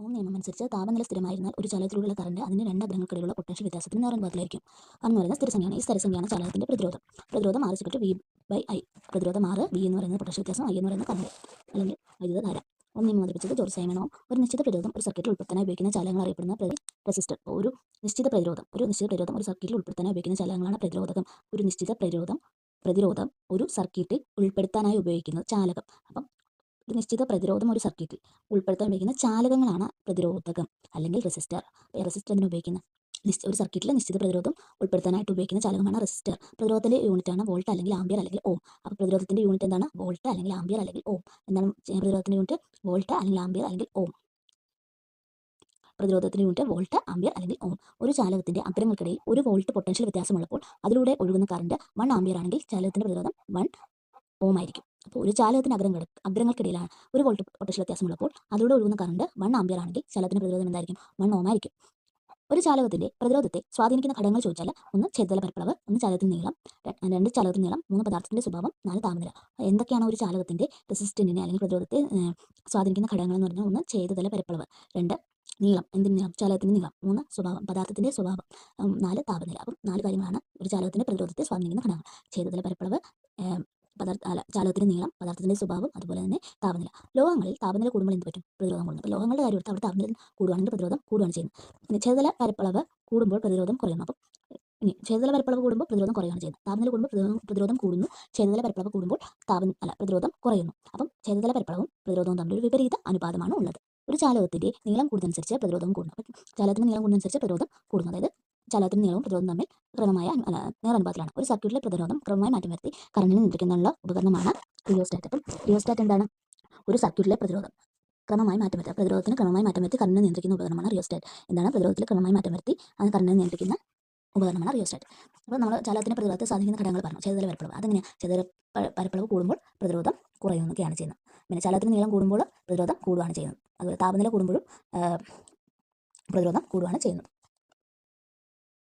ഓം നിയമം അനുസരിച്ച് താപനില സ്ഥിരമായിരുന്നാൽ ഒരു ചാലകത്തിലൂടെയുള്ള കറന്റ് അതിന് രണ്ട് അഗ്രഹങ്ങൾക്കിടയിലുള്ള പൊട്ടൻഷ്യൽ വ്യത്യാസത്തിന് നേർനുപാതത്തിലായിരിക്കും അന്ന് പറയുന്ന സ്ഥിരസംഖ്യയാണ് ഈ സ്ഥിരസംഖ്യയാണ് ചാലകത്തിന്റെ പ്രതിരോധം. പ്രതിരോധം ആർ സിക്കറ്റ് വി ബൈ ഐ പ്രതിരോധം ആറ് വി എന്ന് പറയുന്നത് പൊട്ടൻഷ്യൽ വ്യത്യാസം ഐ എന്ന് പറയുന്ന കറന്റ് അല്ലെങ്കിൽ വൈദ്യുതധാര. ഓം നിയമം അവതരിപ്പിച്ചത് ജോർജ് ഒരു നിശ്ചിത പ്രതിരോധം ഒരു സർക്യൂട്ടിൽ ഉൾപ്പെടുത്താൻ ഉപയോഗിക്കുന്ന ചാലകങ്ങൾ അറിയപ്പെടുന്ന റെസിസ്റ്റർ ഒരു നിശ്ചിത പ്രതിരോധം. ഒരു നിശ്ചിത പ്രതിരോധം ഒരു സർക്യൂട്ടിൽ ഉൾപ്പെടുത്താൻ ഉപയോഗിക്കുന്ന ചാലകങ്ങളാണ് പ്രതിരോധകം. ഒരു നിശ്ചിത പ്രതിരോധം പ്രതിരോധം ഒരു സർക്യൂട്ടിൽ ഉൾപ്പെടുത്താനായി ഉപയോഗിക്കുന്നത് ചാലകം. അപ്പം നിശ്ചിത പ്രതിരോധം ഒരു സർക്യൂട്ടിൽ ഉൾപ്പെടുത്താൻ ഉപയോഗിക്കുന്ന ചാലകങ്ങളാണ് പ്രതിരോധകം അല്ലെങ്കിൽ റെസിസ്റ്റർ എന്തിനു ഉപയോഗിക്കുന്ന നിശ്ചിത ഒരു സർക്യൂട്ടിലെ നിശ്ചിത പ്രതിരോധം ഉൾപ്പെടുത്താനായിട്ട് ഉപയോഗിക്കുന്ന ചാലകമാണ് റെസിസ്റ്റർ പ്രതിരോധത്തിന്റെ യൂണിറ്റ് ആണ് വോൾട്ട് അല്ലെങ്കിൽ ആംബിയർ അല്ലെങ്കിൽ ഓ അപ്പോൾ പ്രതിരോധത്തിന്റെ യൂണിറ്റ് എന്താണ്? വോൾട്ട് അല്ലെങ്കിൽ ആംബിയർ അല്ലെങ്കിൽ ഓ എന്താണ് പ്രതിരോധത്തിന്റെ യൂണിറ്റ് വോൾട്ട് അല്ലെങ്കിൽ ആംബിയർ അല്ലെങ്കിൽ ഓ പ്രതിരോധത്തിന്റെ യൂണിറ്റ് വോൾട്ട് ആംബിയർ അല്ലെങ്കിൽ ഓം ഒരു ചാലകത്തിന്റെ അഗ്രങ്ങൾക്കിടയിൽ ഒരു വോൾട്ട് പൊട്ടൻഷ്യൽ വ്യത്യാസമുള്ളപ്പോൾ അതിലൂടെ ഒഴുകുന്ന കറണ്ട് വൺ ആംബിയർ ആണെങ്കിൽ ചാലകത്തിന്റെ പ്രതിരോധം വൺ ഓം ആയിരിക്കും. അപ്പോൾ ഒരു ചാലകത്തിന് അഗ്രങ്ങൾ അഗ്രങ്ങൾക്കിടയിലാണ് ഒരു വോൾട്ട് പൊട്ടൻഷ്യൽ വ്യത്യാസമുള്ളപ്പോൾ അതിലൂടെ ഒഴുകുന്ന കറണ്ട് വൺ ആമ്പിയർ ആണെങ്കിൽ ചാലകത്തിന്റെ പ്രതിരോധം എന്തായിരിക്കും? വൺ ഓം ആയിരിക്കും. ഒരു ചാലകത്തിന്റെ പ്രതിരോധത്തെ സ്വാധീനിക്കുന്ന ഘടകങ്ങൾ ചോദിച്ചാൽ ഒന്ന് ഛേദല പരപ്പളവ് ഒന്ന് ചാലകത്തിന് നീളം രണ്ട് ചാലകത്തിന് നീളം മൂന്ന് പദാർത്ഥത്തിന്റെ സ്വഭാവം നാല് താപനില. എന്തൊക്കെയാണ് ഒരു ചാലകത്തിന്റെ റെസിസ്റ്റന്റിനെ അല്ലെങ്കിൽ പ്രതിരോധത്തെ സ്വാധീനിക്കുന്ന ഘടകങ്ങൾ എന്ന് പറഞ്ഞാൽ ഒന്ന് ഛേദതല പരപ്പളവ് രണ്ട് നീളം എന്തിന് നീളം? ചാലകത്തിന്റെ നീളം മൂന്ന് സ്വഭാവം പദാർത്ഥത്തിന്റെ സ്വഭാവം നാല് താപനില. അപ്പം നാല് കാര്യങ്ങളാണ് ഒരു ചാലകത്തിന്റെ പ്രതിരോധത്തെ സ്വാധീനിക്കുന്ന ഘടകങ്ങൾ. ഛേദതല പരപ്പളവ് പദാർത്ഥ അല്ല ചാലകത്തിന്റെ നീളം പദാർത്ഥത്തിന്റെ സ്വഭാവം അതുപോലെ തന്നെ താപനില. ലോഹങ്ങളിൽ താപനില കൂടുമ്പോൾ എന്ത് പറ്റും? പ്രതിരോധം കൂടുന്നു. അപ്പോൾ ലോഹങ്ങളുടെ കാര്യം എടുത്ത് അവിടെ താപനില കൂടുകയാണെങ്കിൽ പ്രതിരോധം കൂടുകയാണ് ചെയ്യുന്നത്. പിന്നെ ഛേദല പരപ്പളവ് കൂടുമ്പോൾ പ്രതിരോധം കുറയുന്നു. അപ്പം ഇനി ഛേദല പരപ്പളവ് കൂടുമ്പോൾ പ്രതിരോധം കുറയുകയാണ് ചെയ്യുന്നത്. താപനില കൂടുമ്പോൾ പ്രതിരോധം പ്രതിരോധം കൂടുന്നു. ഛേദല പരപ്പളവ് കൂടുമ്പോൾ താപ അല്ല പ്രതിരോധം കുറയുന്നു. അപ്പം ഛേദല പരപ്പളവും പ്രതിരോധവും തമ്മിൽ ഒരു വിപരീത അനുപാതമാണ് ഉള്ളത്. ഒരു ചാലകത്തിന്റെ നീളം കൂടുന്നതനുസരിച്ച് പ്രതിരോധം കൂടുന്നു. അപ്പം നീളം കൂടുന്നതനുസരിച്ച് പ്രതിരോധം കൂടുന്നു. അതായത് ചാലകത്തിന്റെ നീളവും പ്രതിരോധം തമ്മിൽ ക്രമമായ നേരനുപാതത്തിലാണ്. ഒരു സർക്യൂട്ടിലെ പ്രതിരോധം ക്രമമായി മാറ്റം വരുത്തി കറണ്ടിനെ നിയന്ത്രിക്കുന്നതിനുള്ള ഉപകരണമാണ് റിയോസ്റ്റാറ്റ് അപ്പം റിയോസ്റ്റാറ്റ് എന്താണ്? ഒരു സർക്യൂട്ടിലെ പ്രതിരോധം. ക്രമമായി മാറ്റം വരുത്തുക പ്രതിരോധത്തിന് ക്രമമായി മാറ്റം വരുത്തി കറണ്ടിനെ നിയന്ത്രിക്കുന്ന ഉപകരണമാണ് റിയോസ്റ്റാറ്റ്. എന്താണ്? പ്രതിരോധത്തിൽ ക്രമമായി മാറ്റം വരുത്തി അത് കറണ്ടിനെ നിയന്ത്രിക്കുന്ന ഉപകരണമാണ് റിയോസ്റ്റാറ്റ്. അപ്പോൾ നമ്മൾ ചാലകത്തിന്റെ പ്രതിരോധത്തെ സാധിക്കുന്ന ഘടകങ്ങൾ പറഞ്ഞു. ചെറുതല പരപ്പളവ്. അതെങ്ങനെയാണ് ചേതല പരപ്പളവ് കൂടുമ്പോൾ പ്രതിരോധം കുറയുന്നൊക്കെയാണ് ചെയ്യുന്നത്. പിന്നെ ചാലകത്തിന് നീളം കൂടുമ്പോൾ പ്രതിരോധം കൂടുകയാണ് ചെയ്യുന്നത്. അതുപോലെ താപനില കൂടുമ്പോഴും പ്രതിരോധം കൂടുകയാണ് ചെയ്യുന്നത്.